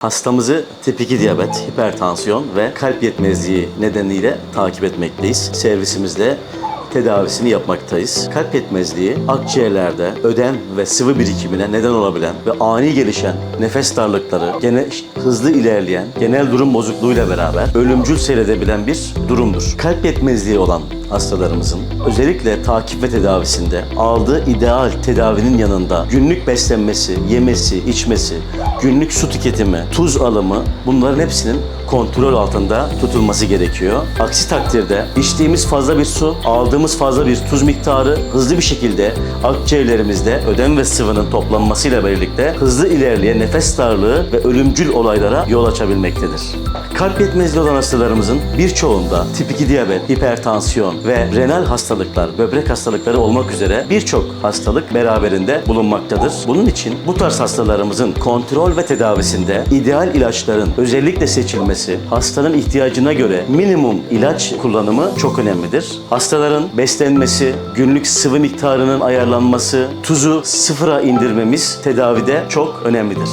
Hastamızı tip 2 diyabet, hipertansiyon ve kalp yetmezliği nedeniyle takip etmekteyiz. Servisimizde tedavisini yapmaktayız. Kalp yetmezliği akciğerlerde ödem ve sıvı birikimine neden olabilen ve ani gelişen nefes darlıkları, gene hızlı ilerleyen genel durum bozukluğuyla beraber ölümcül seyredebilen bir durumdur. Kalp yetmezliği olan hastalarımızın özellikle takip ve tedavisinde aldığı ideal tedavinin yanında günlük beslenmesi, yemesi, içmesi, günlük su tüketimi, tuz alımı bunların hepsinin kontrol altında tutulması gerekiyor. Aksi takdirde içtiğimiz fazla bir su, aldığımız fazla bir tuz miktarı hızlı bir şekilde akciğerlerimizde ödem ve sıvının toplanmasıyla birlikte hızlı ilerleyen nefes darlığı ve ölümcül olaylara yol açabilmektedir. Kalp yetmezliği olan hastalarımızın birçoğunda tip 2 diyabet, hipertansiyon ve renal hastalıklar, böbrek hastalıkları olmak üzere birçok hastalık beraberinde bulunmaktadır. Bunun için bu tarz hastalarımızın kontrol ve tedavisinde ideal ilaçların özellikle seçilmesi, hastanın ihtiyacına göre minimum ilaç kullanımı çok önemlidir. Hastaların beslenmesi, günlük sıvı miktarının ayarlanması, tuzu sıfıra indirmemiz tedavide çok önemlidir.